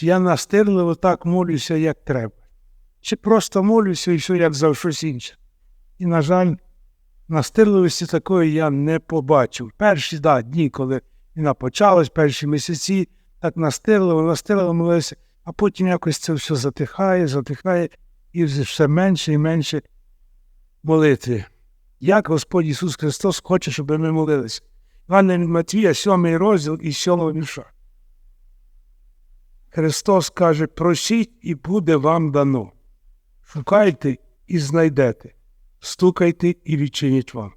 чи я настирливо так молюся, як треба, чи просто молюся і все як за щось інше. І, на жаль, настирливості такої я не побачив. Перші да, дні, коли війна почалась, перші місяці, так настирливо, настирливо молився, а потім якось це все затихає, затихає, і все менше і менше молитви. Як Господь Ісус Христос хоче, щоб ми молилися. Івана від Матвія, 7 розділ і 7 вірша. Христос каже, просіть і буде вам дано. Шукайте і знайдете, стукайте і відчинять вам.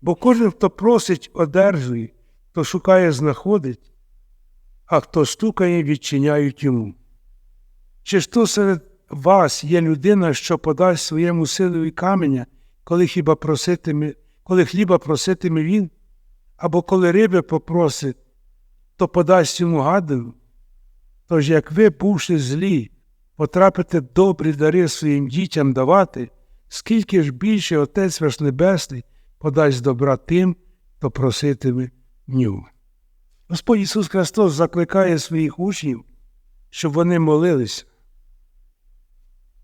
Бо кожен, хто просить, одержує, хто шукає, знаходить, а хто стукає, відчиняють йому. Чи ж то серед вас є людина, що подасть своєму силові каменя, коли хіба проситиме, коли хліба проситиме він, або коли риби попросить, то подасть йому гадину? Тож, як ви, бувши злі, потрапите добрі дари своїм дітям давати, скільки ж більше Отець ваш Небесний подасть добра тим, хто проситиме в ньому. Господь Ісус Христос закликає своїх учнів, щоб вони молилися.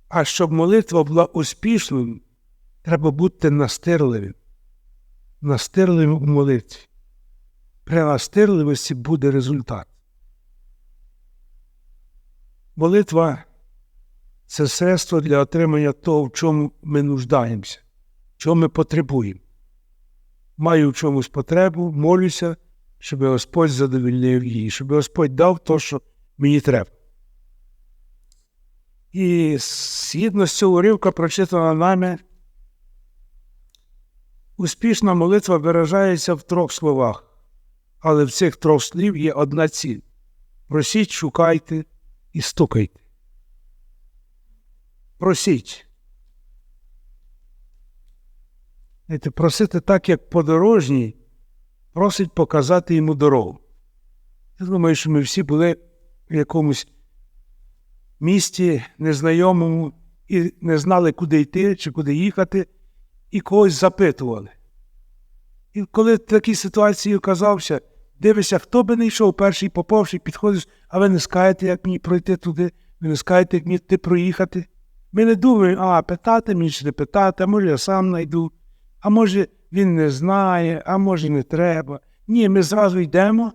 А щоб молитва була успішною, треба бути настирливим, настирливим у молитві. При настирливості буде результат. Молитва це средство для отримання того, в чому ми нуждаємося, чого ми потребуємо. Маю в чомусь потребу, молюся, щоб Господь задовільнив її, щоб Господь дав те, що мені треба. І згідно з цього уривка, прочитана нами, успішна молитва виражається в трьох словах, але в цих трьох слів є одна ціль. Просіть, шукайте і стукайте. Просіть. Знаєте, Просити так, як подорожній, просить показати йому дорогу. Я думаю, що ми всі були в якомусь місті незнайомому і не знали, куди йти чи куди їхати, і когось запитували. І коли в такій ситуації оказався, дивишся, хто би не йшов перший поповший, підходиш, а ви не скажете, як мені пройти туди, ви не скажете, як мені ти проїхати. Ми не думаємо, а питати мені чи не питати, а може я сам знайду, а може він не знає, а може не треба. Ні, ми зразу йдемо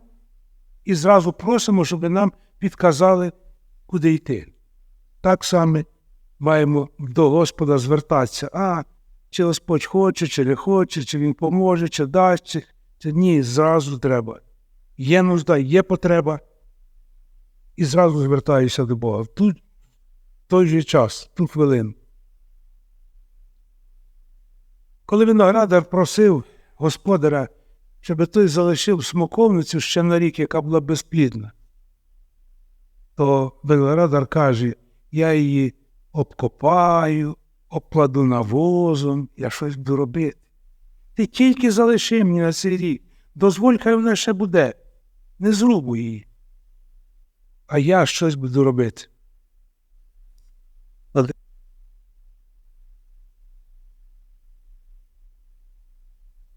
і зразу просимо, щоб нам підказали, куди йти. Так само маємо до Господа звертатися. А чи Господь хоче, чи не хоче, чи Він поможе, чи дасть, чи ні, зразу треба. Є нужда, є потреба. І зразу звертаюся до Бога. Тут в той же час, ту хвилину. Коли виноградар просив господаря, щоб той залишив смоковницю ще на рік, яка була безплідна, то виноградар каже, я її обкопаю, обкладу навозом, я щось буду робити. Ти тільки залиши мені на цей рік, дозволь, хай вона ще буде, не зрубуй її. А я щось буду робити.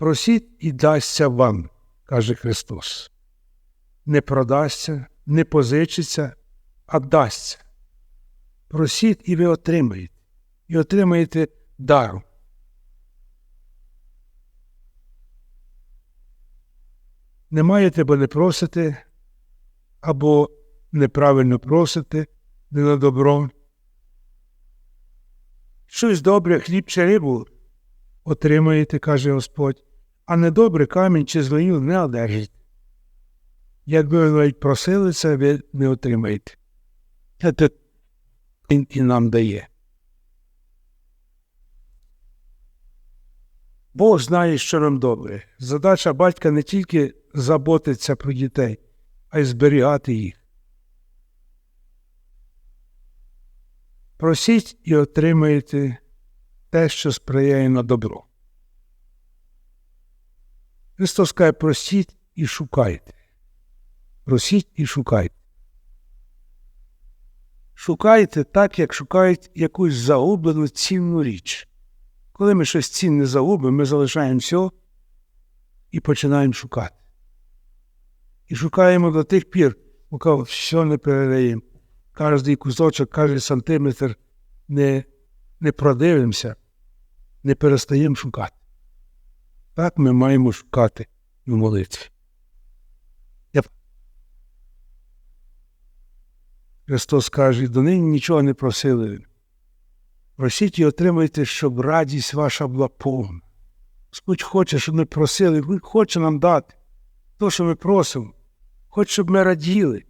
Просіть і дасться вам, каже Христос. Не продасться, не позичиться, а дасться. Просіть і ви отримаєте, і отримаєте дару. Не маєте, бо не просите, або неправильно просите, не на добро. Щось добре, хліб чи рибу отримаєте, каже Господь, а недобре камінь чи злиню не одержите. Якби ви навіть просили це, ви не отримаєте. Це він і нам дає. Бог знає, що нам добре. Задача батька не тільки заботитися про дітей, а й зберігати їх. Просіть і отримаєте те, що сприяє на добро. Христос каже, просіть і шукайте. Просіть і шукайте. Шукайте так, як шукають якусь загублену цінну річ. Коли ми щось цінне загубимо, ми залишаємо все і починаємо шукати. І шукаємо до тих пір, поки все не передаємо. кожний кусочок, кожен сантиметр не, не продивимося, не перестаємо шукати. Так ми маємо шукати в молитві. Христос каже, до нині нічого не просили. Просіть і отримайте, щоб радість ваша була повна. Господь хоче, щоб ми просили, Він хоче нам дати те, що ми просимо. Хоче, щоб ми раділи.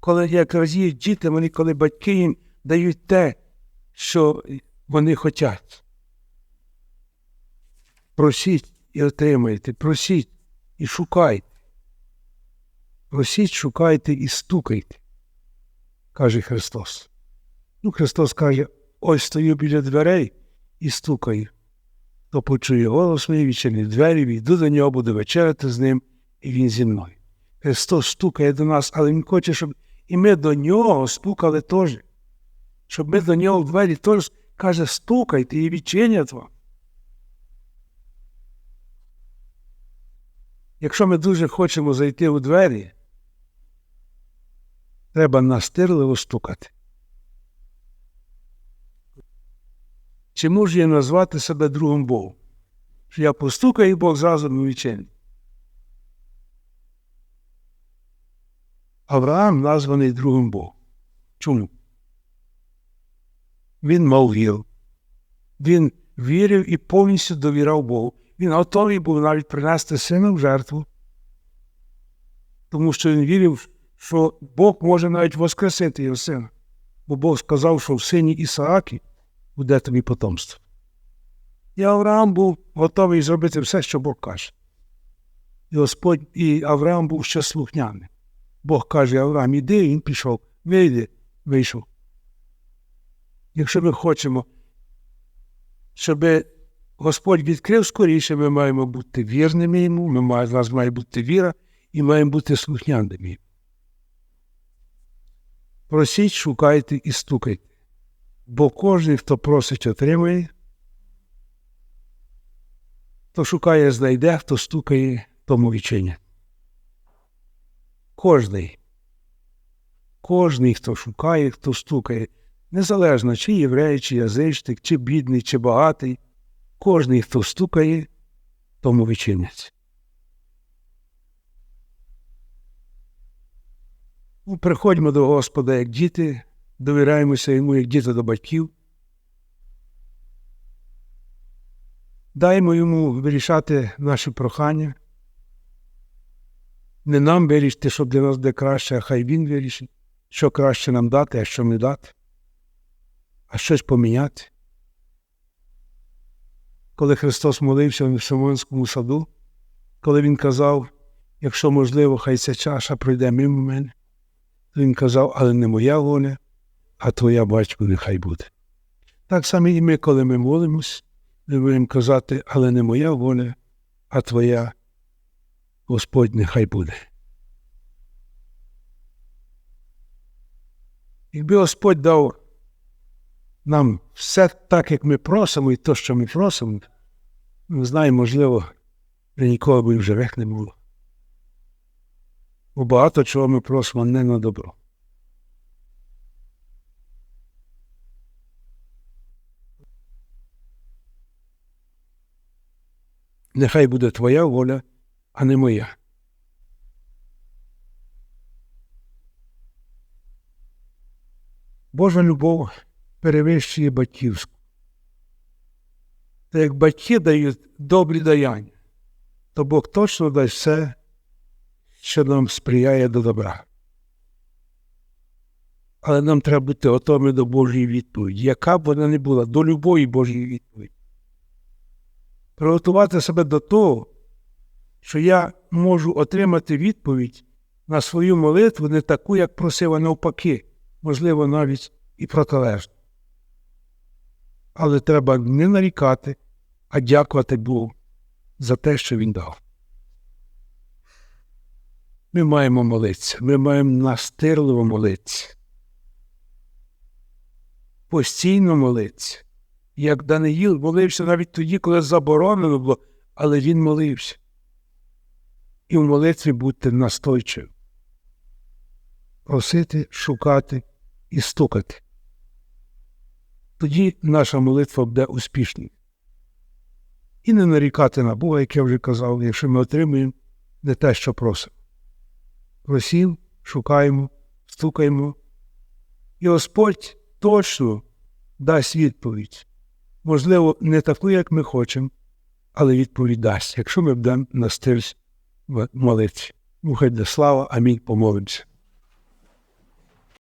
Коли як радіють діти, вони, коли батьки їм дають те, що вони хочуть. Просіть і отримайте, просіть і шукайте. Просіть, шукайте і стукайте, каже Христос. Ну, Христос каже, ось стою біля дверей і стукаю. Хто почує голос мій, відчинить двері, війду до нього, буду вечеряти з ним, і він зі мною. Христос стукає до нас, але Він хоче, щоб і ми до нього стукали теж. Щоб ми до нього в двері теж каже, стукайте і відчинять вам. Якщо ми дуже хочемо зайти у двері, треба настирливо стукати. Чи можу я назвати себе другом Богом? Що я постукаю, і Бог зразу не відчинить. Авраам названий другом Богом. Чому? Він мав віру. Він вірив і повністю довіряв Богу. Він готовий був навіть принести сина в жертву, тому що він вірив, що Бог може навіть воскресити його сина. Бо Бог сказав, що в сині Ісаакі буде тобі потомство. І Авраам був готовий зробити все, що Бог каже. І Господь, і Авраам був ще слухняний. Бог каже, Авраам, іди, він пішов, вийди, вийшов. Якщо ми хочемо, щоб Господь відкрив скоріше, ми маємо бути вірними йому, ми маємо, в нас має бути віра і маємо бути слухняними. Просіть, шукайте і стукайте. Бо кожен, хто просить, отримує, хто шукає, знайде, хто стукає, тому відчинять. Кожний. Кожний, хто шукає, хто стукає, незалежно, чи єврей, чи язичник, чи бідний, чи багатий, кожний, хто стукає, тому відчинять. Приходьмо до Господа як діти, довіряємося йому, як діти до батьків. Даємо йому вирішати наші прохання. Не нам вирішити, що для нас буде краще, а хай він вирішить, що краще нам дати, а що не дати, а щось поміняти. Коли Христос молився в Симонському саду, коли Він казав, якщо можливо, хай ця чаша пройде мимо мене, то Він казав, але не моя воля, а твоя батько нехай буде. Так само і ми, коли ми молимось, ми будемо казати, але не моя воля, а твоя Господь нехай буде. Якби Господь дав нам все так, як ми просимо, і те, що ми просимо, ми знаємо, можливо, нікого б в живих не було. Бо багато чого ми просимо не на добро. Нехай буде твоя воля, а не моя. Божа любов перевищує батьківську. Та як батьки дають добрі даяння, то Бог точно дасть все, що нам сприяє до добра. Але нам треба бути готовими до Божої відповіді, яка б вона не була, до любої Божої відповіді. Приготувати себе до того, що я можу отримати відповідь на свою молитву не таку, як просив, а навпаки, можливо, навіть і протилежно. Але треба не нарікати, а дякувати Богу за те, що Він дав. Ми маємо молитися, ми маємо настирливо молитися. Постійно молитися. Як Даниїл молився навіть тоді, коли заборонено було, але він молився. І в молитві бути настойчивим. Просити, шукати і стукати. Тоді наша молитва буде успішною. І не нарікати на Бога, як я вже казав, якщо ми отримуємо не те, що просимо. Просів, шукаємо, стукаємо. І Господь точно дасть відповідь. Можливо, не таку, як ми хочемо, але відповідь дасть, якщо ми будемо на стиль молитві. Ну, хай слава, амінь, помолимося.